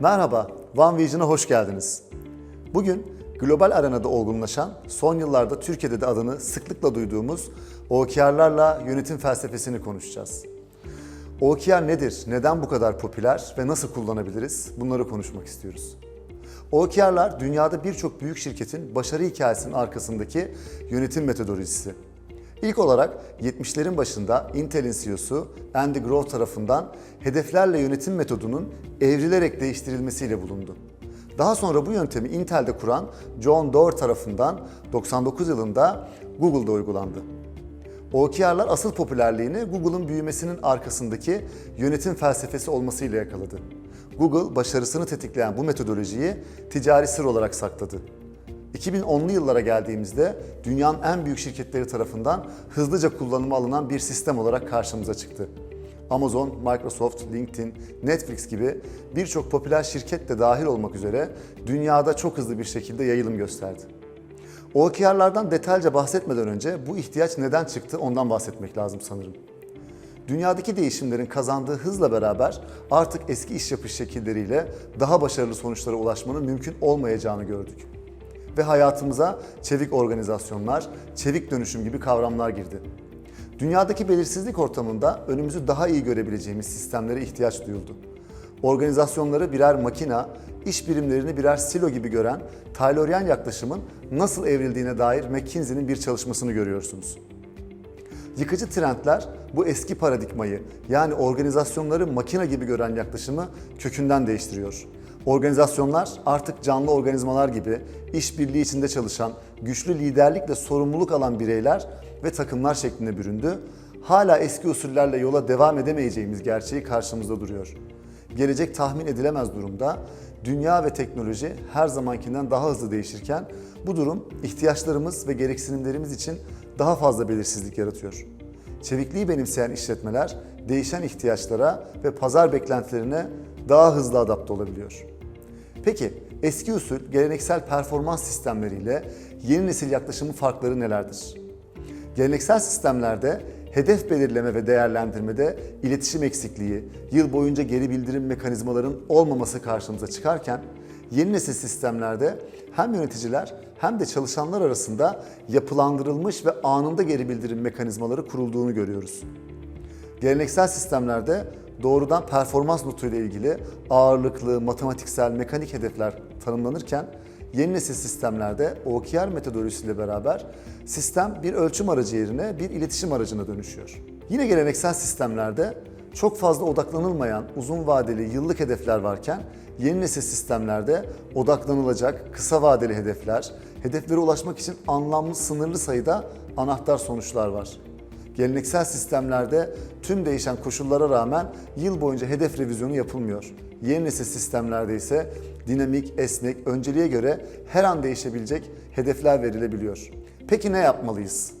Merhaba, One Vision'a hoş geldiniz. Bugün global arenada olgunlaşan, son yıllarda Türkiye'de de adını sıklıkla duyduğumuz OKR'larla yönetim felsefesini konuşacağız. OKR nedir, neden bu kadar popüler ve nasıl kullanabiliriz? Bunları konuşmak istiyoruz. OKR'lar dünyada birçok büyük şirketin başarı hikayesinin arkasındaki yönetim metodolojisi. İlk olarak 70'lerin başında Intel'in CEO'su Andy Grove tarafından hedeflerle yönetim metodunun evrilerek değiştirilmesiyle bulundu. Daha sonra bu yöntemi Intel'de kuran John Doerr tarafından 99 yılında Google'da uygulandı. OKR'lar asıl popülerliğini Google'ın büyümesinin arkasındaki yönetim felsefesi olmasıyla yakaladı. Google başarısını tetikleyen bu metodolojiyi ticari sır olarak sakladı. 2010'lu yıllara geldiğimizde dünyanın en büyük şirketleri tarafından hızlıca kullanıma alınan bir sistem olarak karşımıza çıktı. Amazon, Microsoft, LinkedIn, Netflix gibi birçok popüler şirket de dahil olmak üzere dünyada çok hızlı bir şekilde yayılım gösterdi. OKR'lardan detaylıca bahsetmeden önce bu ihtiyaç neden çıktı ondan bahsetmek lazım sanırım. Dünyadaki değişimlerin kazandığı hızla beraber artık eski iş yapış şekilleriyle daha başarılı sonuçlara ulaşmanın mümkün olmayacağını gördük. Ve hayatımıza çevik organizasyonlar, çevik dönüşüm gibi kavramlar girdi. Dünyadaki belirsizlik ortamında önümüzü daha iyi görebileceğimiz sistemlere ihtiyaç duyuldu. Organizasyonları birer makina, iş birimlerini birer silo gibi gören Taylorian yaklaşımın nasıl evrildiğine dair McKinsey'nin bir çalışmasını görüyorsunuz. Yıkıcı trendler bu eski paradigmayı yani organizasyonları makine gibi gören yaklaşımı kökünden değiştiriyor. Organizasyonlar artık canlı organizmalar gibi işbirliği içinde çalışan, güçlü liderlikle sorumluluk alan bireyler ve takımlar şeklinde büründü. Hala eski usullerle yola devam edemeyeceğimiz gerçeği karşımızda duruyor. Gelecek tahmin edilemez durumda. Dünya ve teknoloji her zamankinden daha hızlı değişirken bu durum ihtiyaçlarımız ve gereksinimlerimiz için daha fazla belirsizlik yaratıyor. Çevikliği benimseyen işletmeler değişen ihtiyaçlara ve pazar beklentilerine daha hızlı adapte olabiliyor. Peki eski usul geleneksel performans sistemleriyle yeni nesil yaklaşımın farkları nelerdir? Geleneksel sistemlerde hedef belirleme ve değerlendirmede iletişim eksikliği, yıl boyunca geri bildirim mekanizmaların olmaması karşımıza çıkarken yeni nesil sistemlerde hem yöneticiler hem de çalışanlar arasında yapılandırılmış ve anında geri bildirim mekanizmaları kurulduğunu görüyoruz. Geleneksel sistemlerde doğrudan performans notuyla ilgili ağırlıklı, matematiksel, mekanik hedefler tanımlanırken yeni nesil sistemlerde OKR metodolojisiyle beraber sistem bir ölçüm aracı yerine bir iletişim aracına dönüşüyor. Yine geleneksel sistemlerde çok fazla odaklanılmayan uzun vadeli yıllık hedefler varken yeni nesil sistemlerde odaklanılacak kısa vadeli hedefler, hedeflere ulaşmak için anlamlı sınırlı sayıda anahtar sonuçlar var. Geleneksel sistemlerde tüm değişen koşullara rağmen yıl boyunca hedef revizyonu yapılmıyor. Yeni nesil sistemlerde ise dinamik, esnek, önceliğe göre her an değişebilecek hedefler verilebiliyor. Peki ne yapmalıyız?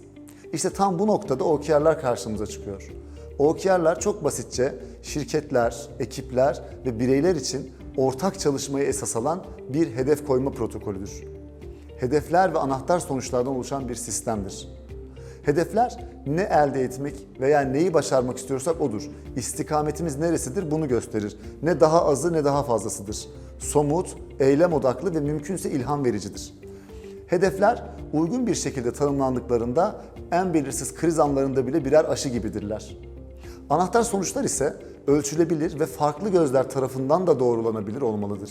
İşte tam bu noktada OKR'lar karşımıza çıkıyor. OKR'lar çok basitçe şirketler, ekipler ve bireyler için ortak çalışmayı esas alan bir hedef koyma protokolüdür. Hedefler ve anahtar sonuçlardan oluşan bir sistemdir. Hedefler ne elde etmek veya neyi başarmak istiyorsak odur. İstikametimiz neresidir bunu gösterir. Ne daha azı ne daha fazlasıdır. Somut, eylem odaklı ve mümkünse ilham vericidir. Hedefler uygun bir şekilde tanımlandıklarında en belirsiz kriz anlarında bile birer aşı gibidirler. Anahtar sonuçlar ise ölçülebilir ve farklı gözler tarafından da doğrulanabilir olmalıdır.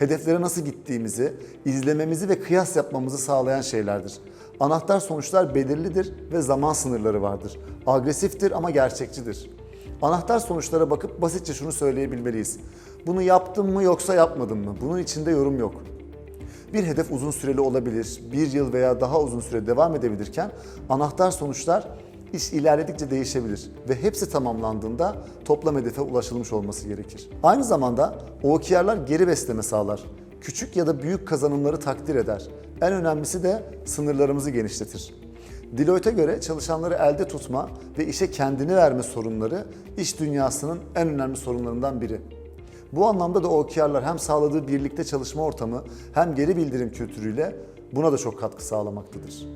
Hedeflere nasıl gittiğimizi, izlememizi ve kıyas yapmamızı sağlayan şeylerdir. Anahtar sonuçlar belirlidir ve zaman sınırları vardır. Agresiftir ama gerçekçidir. Anahtar sonuçlara bakıp basitçe şunu söyleyebilmeliyiz. Bunu yaptım mı yoksa yapmadım mı? Bunun içinde yorum yok. Bir hedef uzun süreli olabilir, bir yıl veya daha uzun süre devam edebilirken anahtar sonuçlar iş ilerledikçe değişebilir ve hepsi tamamlandığında toplam hedefe ulaşılmış olması gerekir. Aynı zamanda OKR'lar geri besleme sağlar. Küçük ya da büyük kazanımları takdir eder. En önemlisi de sınırlarımızı genişletir. Deloitte'e göre çalışanları elde tutma ve işe kendini verme sorunları iş dünyasının en önemli sorunlarından biri. Bu anlamda da OKR'lar hem sağladığı birlikte çalışma ortamı hem geri bildirim kültürüyle buna da çok katkı sağlamaktadır.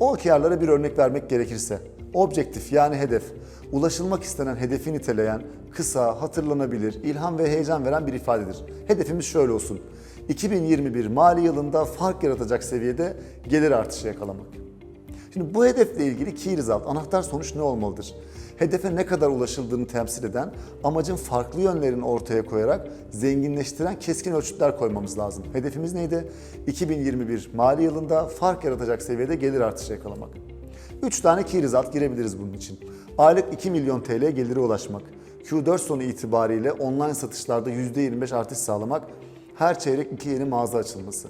OKR'lara bir örnek vermek gerekirse, Objektif yani hedef, ulaşılmak istenen hedefi niteleyen, kısa, hatırlanabilir, ilham ve heyecan veren bir ifadedir. Hedefimiz şöyle olsun. 2021 mali yılında fark yaratacak seviyede gelir artışı yakalamak. Şimdi bu hedefle ilgili key result, anahtar sonuç ne olmalıdır? Hedefe ne kadar ulaşıldığını temsil eden, amacın farklı yönlerini ortaya koyarak zenginleştiren keskin ölçütler koymamız lazım. Hedefimiz neydi? 2021 mali yılında fark yaratacak seviyede gelir artışı yakalamak. 3 tane result girebiliriz bunun için. Aylık 2 milyon TL gelire ulaşmak. Q4 sonu itibariyle online satışlarda %25 artış sağlamak. Her çeyrek iki yeni mağaza açılması.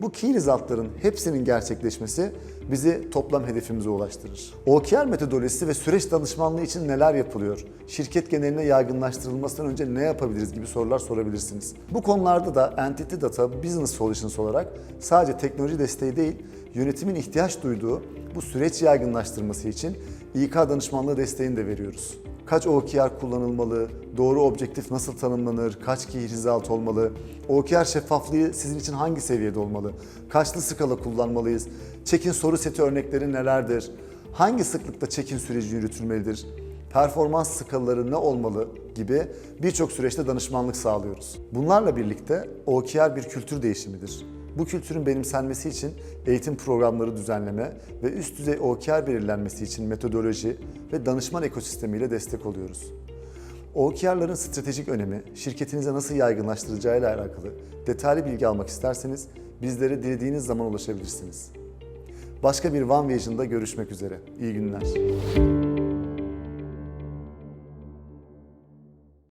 Bu key result'ların hepsinin gerçekleşmesi bizi toplam hedefimize ulaştırır. OKR metodolojisi ve süreç danışmanlığı için neler yapılıyor? Şirket geneline yaygınlaştırılmasından önce ne yapabiliriz gibi sorular sorabilirsiniz. Bu konularda da Entity Data Business Solutions olarak sadece teknoloji desteği değil, yönetimin ihtiyaç duyduğu bu süreç yaygınlaştırması için İK danışmanlığı desteğini de veriyoruz. Kaç OKR kullanılmalı, doğru objektif nasıl tanımlanır, kaç key result olmalı, OKR şeffaflığı sizin için hangi seviyede olmalı, kaçlı skala kullanmalıyız, check-in soru seti örnekleri nelerdir, hangi sıklıkta check-in süreci yürütülmelidir, performans skalaları ne olmalı gibi birçok süreçte danışmanlık sağlıyoruz. Bunlarla birlikte OKR bir kültür değişimidir. Bu kültürün benimsenmesi için eğitim programları düzenleme ve üst düzey OKR belirlenmesi için metodoloji ve danışman ekosistemiyle destek oluyoruz. OKR'ların stratejik önemi, şirketinize nasıl yaygınlaştıracağıyla alakalı detaylı bilgi almak isterseniz bizlere dilediğiniz zaman ulaşabilirsiniz. Başka bir One Vision'da görüşmek üzere. İyi günler.